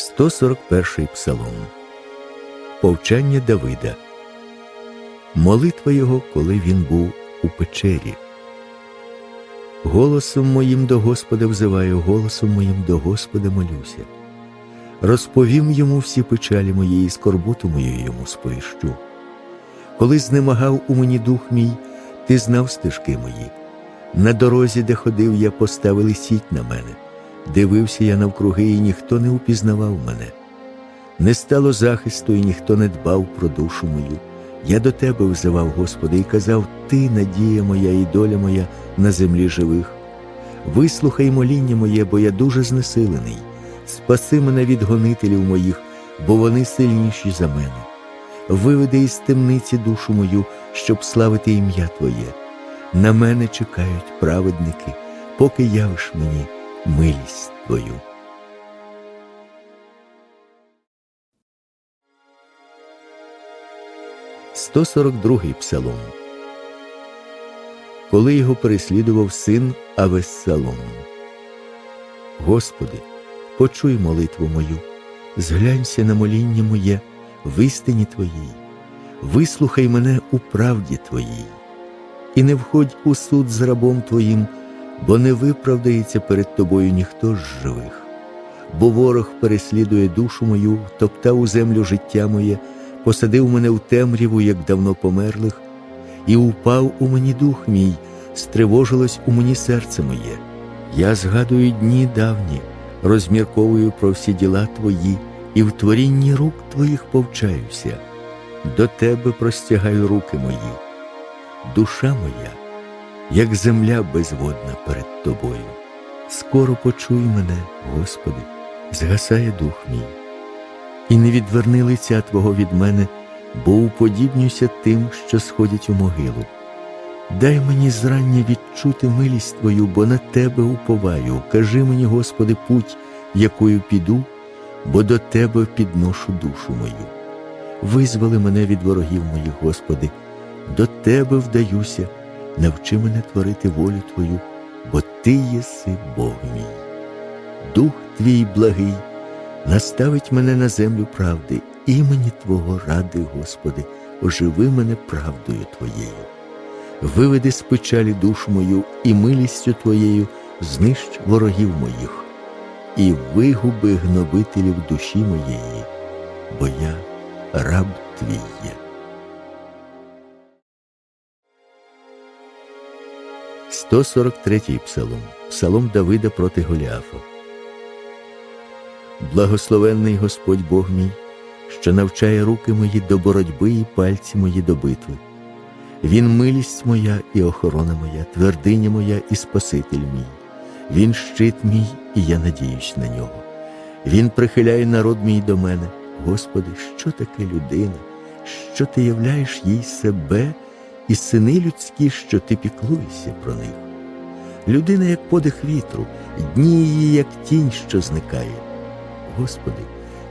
141 псалом. Повчання Давида. Молитва його, коли він був у печері. Голосом моїм до Господа взиваю, голосом моїм до Господа молюся. Розповім йому всі печалі мої і скорботу мою йому сповіщу. Коли знемагав у мені дух мій, ти знав стежки мої. На дорозі, де ходив я, поставили сіть на мене. Дивився я навкруги, і ніхто не упізнавав мене. Не стало захисту, і ніхто не дбав про душу мою. Я до тебе взивав, Господи, і казав: Ти, надія моя і доля моя на землі живих. Вислухай моління моє, бо я дуже знесилений. Спаси мене від гонителів моїх, бо вони сильніші за мене. Виведи із темниці душу мою, щоб славити ім'я Твоє. На мене чекають праведники, поки явиш мені милість Твою. Сто сорок другий псалом. Коли його переслідував син Авессалом. Господи, почуй молитву мою, зглянься на моління моє в істині Твоїй, вислухай мене у правді Твоїй, і не входь у суд з рабом Твоїм, бо не виправдається перед Тобою ніхто з живих, бо ворог переслідує душу мою, топтав у землю життя моє, посадив мене в темряву, як давно померлих, і упав у мені дух мій, стривожилось у мені серце моє. Я згадую дні давні, розмірковую про всі діла Твої, і в творінні рук Твоїх повчаюся. До Тебе простягаю руки мої. Душа моя, як земля безводна перед Тобою. Скоро почуй мене, Господи, згасає дух мій, і не відверни лиця Твого від мене, бо уподібнюся тим, що сходять у могилу. Дай мені зрання відчути милість Твою, бо на Тебе уповаю. Кажи мені, Господи, путь, якою піду, бо до Тебе підношу душу мою. Визволи мене від ворогів моїх, Господи, до Тебе вдаюся, навчи мене творити волю Твою, бо Ти єси Бог мій. Дух Твій благий наставить мене на землю правди, імені Твого ради, Господи, оживи мене правдою Твоєю виведи з печалі душу мою і милістю Твоєю знищ ворогів моїх, і вигуби гнобителів душі моєї, бо я раб твій є. Сто сорок третій псалом, псалом Давида проти Голіафа. Благословенний Господь Бог мій, що навчає руки мої до боротьби і пальці мої до битви. Він милість моя і охорона моя, твердиня моя і Спаситель мій. Він щит мій, і я надіюсь на нього. Він прихиляє народ мій до мене. Господи, що таке людина, що ти являєш їй себе і сини людські, що ти піклуєшся про них. Людина, як подих вітру, дні її, як тінь, що зникає. Господи,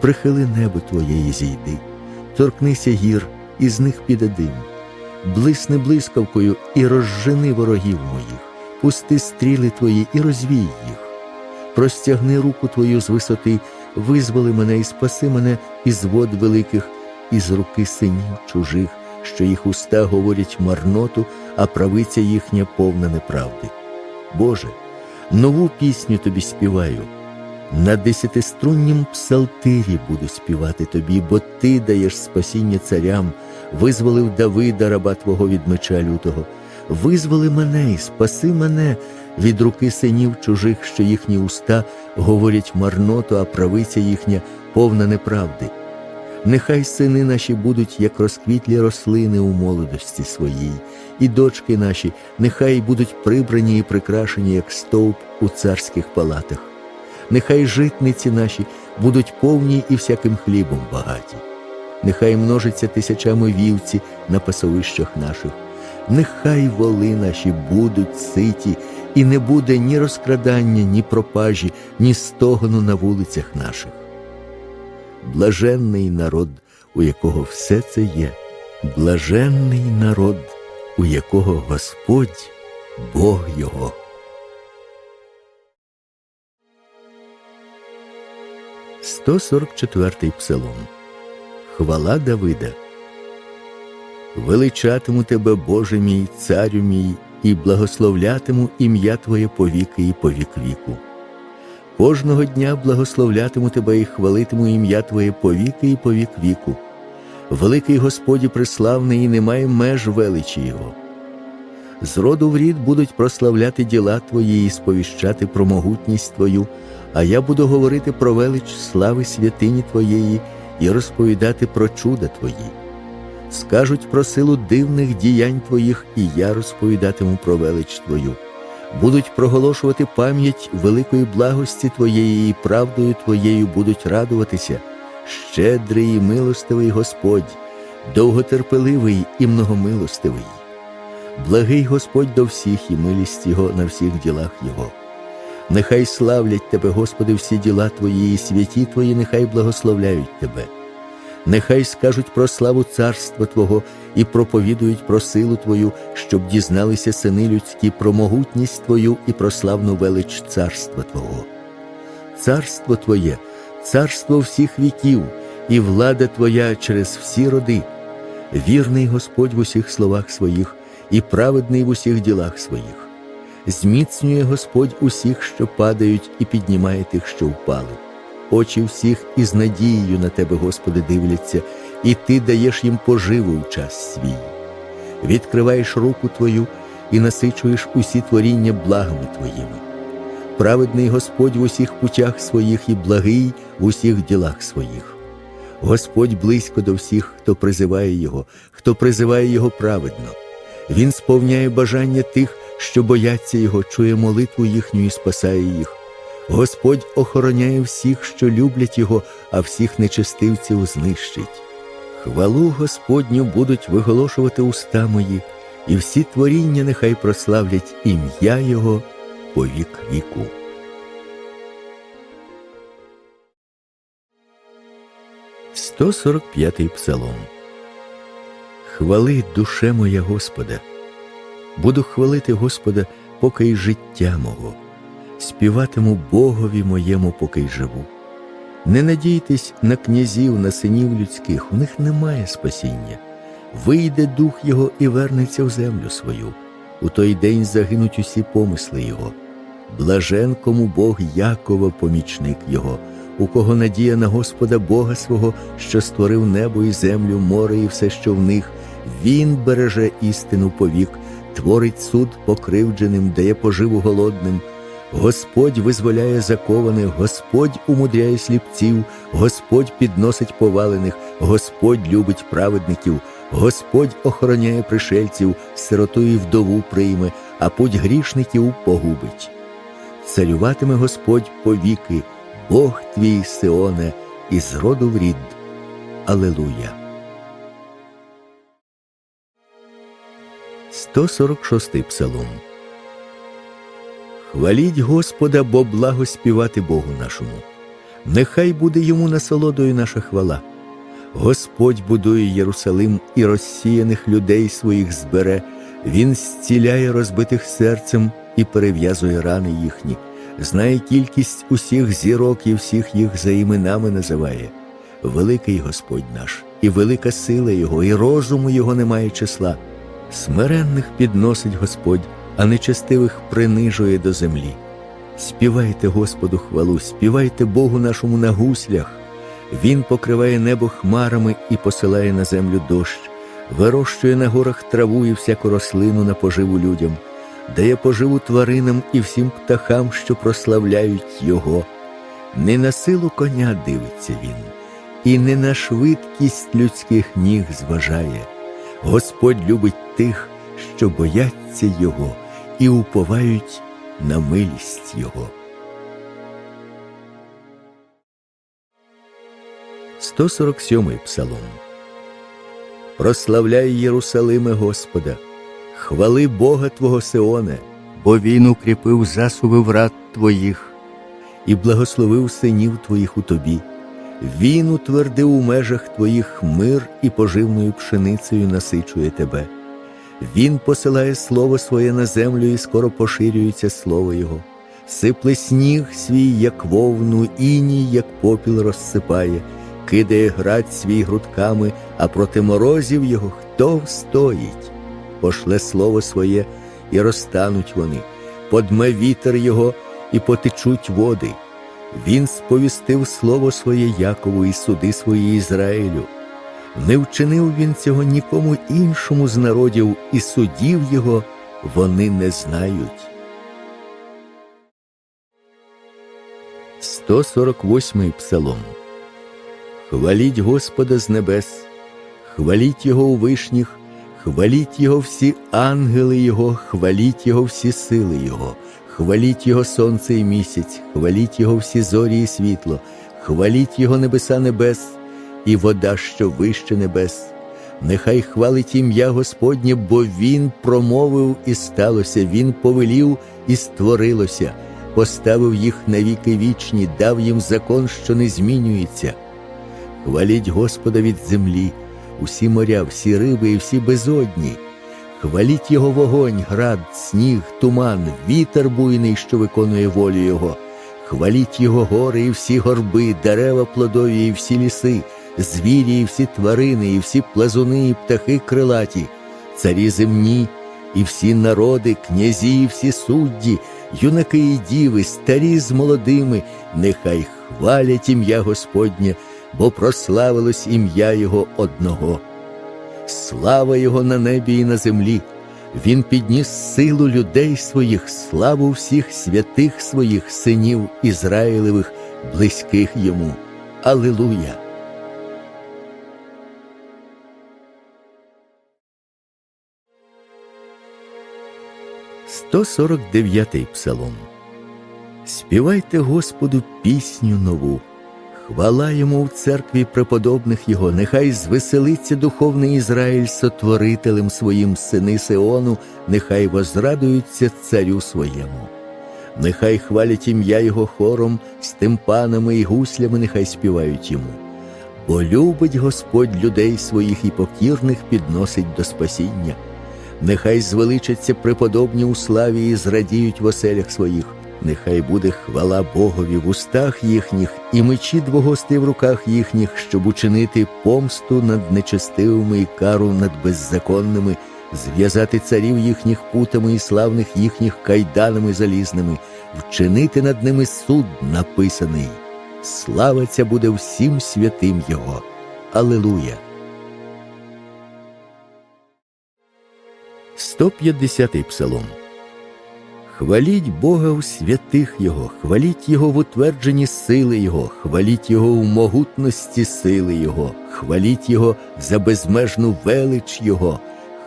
прихили небо Твоє і зійди, торкнися гір, і з них піде дим. Блисни блискавкою і розжени ворогів моїх, пусти стріли твої і розвій їх, простягни руку твою з висоти, визволи мене і спаси мене із вод великих, із руки синів чужих, що їх уста говорять марноту, а правиця їхня повна неправди. Боже, нову пісню тобі співаю. На десятиструннім псалтирі буду співати тобі, бо ти даєш спасіння царям, визволив Давида, раба Твого від меча лютого, визволи мене і спаси мене від руки синів чужих, що їхні уста говорять марноту, а правиця їхня повна неправди. Нехай сини наші будуть, як розквітлі рослини у молодості своїй, і дочки наші, нехай будуть прибрані і прикрашені, як стовп у царських палатах. Нехай житниці наші будуть повні і всяким хлібом багаті нехай множиться тисячами вівці на пасовищах наших, нехай воли наші будуть ситі, і не буде ні розкрадання, ні пропажі, ні стогону на вулицях наших. Блаженний народ, у якого все це є, блаженний народ, у якого Господь Бог його. 144 псалом. Хвала Давида. Величатиму тебе, Боже мій, царю мій, і благословлятиму ім'я Твоє повіки і повік віку. Кожного дня благословлятиму тебе і хвалитиму ім'я Твоє повіки і повік віку. Великий Господі преславний і немає меж величі Його. З роду в рід будуть прославляти діла Твої і сповіщати про могутність Твою, а я буду говорити про велич слави святині Твоєї і розповідати про чуда Твої. Скажуть про силу дивних діянь Твоїх, і я розповідатиму про велич Твою. Будуть проголошувати пам'ять великої благості Твоєї і правдою Твоєю будуть радуватися. Щедрий і милостивий Господь, довготерпеливий і многомилостивий. Благий Господь до всіх і милість Його на всіх ділах Його. Нехай славлять Тебе, Господи, всі діла Твої, і святі Твої, нехай благословляють Тебе. Нехай скажуть про славу царства Твого і проповідують про силу Твою, щоб дізналися сини людські про могутність Твою і про славну велич царства Твого. Царство Твоє, царство всіх віків, і влада Твоя через всі роди. Вірний Господь в усіх словах своїх і праведний в усіх ділах своїх. Зміцнює Господь усіх, що падають, і піднімає тих, що впали. Очі всіх із надією на тебе, Господи, дивляться, і Ти даєш їм поживу в час свій. Відкриваєш руку Твою і насичуєш усі творіння благами Твоїми. Праведний Господь в усіх путях своїх і благий в усіх ділах своїх. Господь близько до всіх, хто призиває Його, хто призиває Його праведно. Він сповняє бажання тих, що бояться Його, чує молитву їхню і спасає їх. Господь охороняє всіх, що люблять Його, а всіх нечестивців знищить. Хвалу Господню будуть виголошувати уста мої, і всі творіння нехай прославлять ім'я Його по вік віку. Сто сорок п'ятий псалом. Хвали, душе моя Господа. Буду хвалити Господа, поки й життя мого, співатиму Богові моєму, поки живу. Не надійтесь на князів, на синів людських, у них немає спасіння. Вийде дух його і вернеться в землю свою. У той день загинуть усі помисли Його. Блажен, кому Бог Якова, помічник Його, у кого надія на Господа Бога свого, що створив небо і землю, море і все, що в них, Він береже істину повік, творить суд покривдженим, дає поживу голодним. Господь визволяє закованих, Господь умудряє сліпців, Господь підносить повалених, Господь любить праведників, Господь охороняє пришельців, сироту і вдову прийме, а путь грішників погубить. Царюватиме Господь повіки, Бог твій Сионе, із роду в рід. Алелуя. 146 псалом. Хваліть Господа, бо благо співати Богу нашому. Нехай буде йому насолодою наша хвала. Господь будує Єрусалим і розсіяних людей своїх збере, Він зціляє розбитих серцем і перев'язує рани їхні, знає кількість усіх зірок і всіх їх за іменами називає. Великий Господь наш, і велика сила Його, і розуму Його немає числа. Смиренних підносить Господь, а нечестивих принижує до землі. Співайте Господу хвалу, співайте Богу нашому на гуслях. Він покриває небо хмарами і посилає на землю дощ, вирощує на горах траву і всяку рослину на поживу людям, дає поживу тваринам і всім птахам, що прославляють Його. Не на силу коня дивиться він, і не на швидкість людських ніг зважає. Господь любить тих, що бояться Його і уповають на милість Його. 147 псалом. Прославляй Єрусалиме Господа, хвали Бога Твого Сионе, бо Він укріпив засуви врат Твоїх і благословив синів Твоїх у тобі. Він утвердив у межах Твоїх мир і поживною пшеницею насичує тебе. Він посилає слово своє на землю, і скоро поширюється слово Його. сипле сніг свій, як вовну, іній, як попіл розсипає, кидає град свій грудками, а проти морозів його хто встоїть? Пошле слово своє, і розтануть вони, подме вітер його, і потечуть води. Він сповістив слово своє Якову і суди свої Ізраїлю. Не вчинив він цього нікому іншому з народів, і судів його вони не знають. 148 псалом. Хваліть Господа з небес, хваліть Його у вишніх, хваліть Його всі ангели Його, хваліть Його всі сили Його, хваліть Його сонце і місяць, хваліть Його всі зорі і світло, хваліть Його небеса небес і вода, що вище небес. Нехай хвалить ім'я Господнє, бо Він промовив і сталося, Він повелів і створилося, поставив їх на віки вічні, дав їм закон, що не змінюється. Хваліть Господа від землі, усі моря, всі риби і всі безодні. Хваліть Його вогонь, град, сніг, туман, вітер буйний, що виконує волю Його. Хваліть Його гори і всі горби, дерева плодові і всі ліси, звірі, і всі тварини, і всі плазуни, і птахи крилаті, царі земні, і всі народи, князі, і всі судді, юнаки і діви, старі з молодими, нехай хвалять ім'я Господнє, бо прославилось ім'я Його одного. Слава Його на небі і на землі. Він підніс силу людей своїх, славу всіх святих своїх синів Ізраїлевих, близьких йому. Аллилуйя! 149 Псалом. Співайте Господу пісню нову, хвала йому в церкві преподобних Його, нехай звеселиться духовний Ізраїль сотворителем своїм сини Сеону, нехай возрадуються царю своєму. Нехай хвалять ім'я Його хором, з стимпанами і гуслями, нехай співають йому. Бо любить Господь людей своїх і покірних підносить до спасіння. Нехай звеличаться преподобні у славі і зрадіють в оселях своїх. Нехай буде хвала Богові в устах їхніх і мечі двогости в руках їхніх, щоб учинити помсту над нечестивими і кару над беззаконними, зв'язати царів їхніх путами і славних їхніх кайданами залізними, вчинити над ними суд написаний. Слава ця буде всім святим Його. Алилуя! 150-й псалом. Хваліть Бога у святих Його, хваліть Його в утвердженні сили Його, хваліть Його у могутності сили Його, хваліть Його за безмежну велич Його,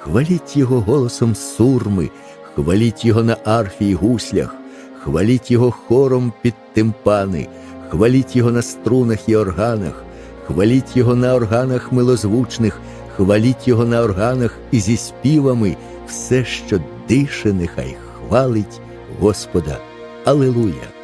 хваліть Його голосом сурми, хваліть Його на арфі й гуслях, хваліть Його хором під тимпани, хваліть Його на струнах і органах, хваліть Його на органах милозвучних, хваліть Його на органах і зі співами, все, що дише, нехай хвалить Господа. Алилуя!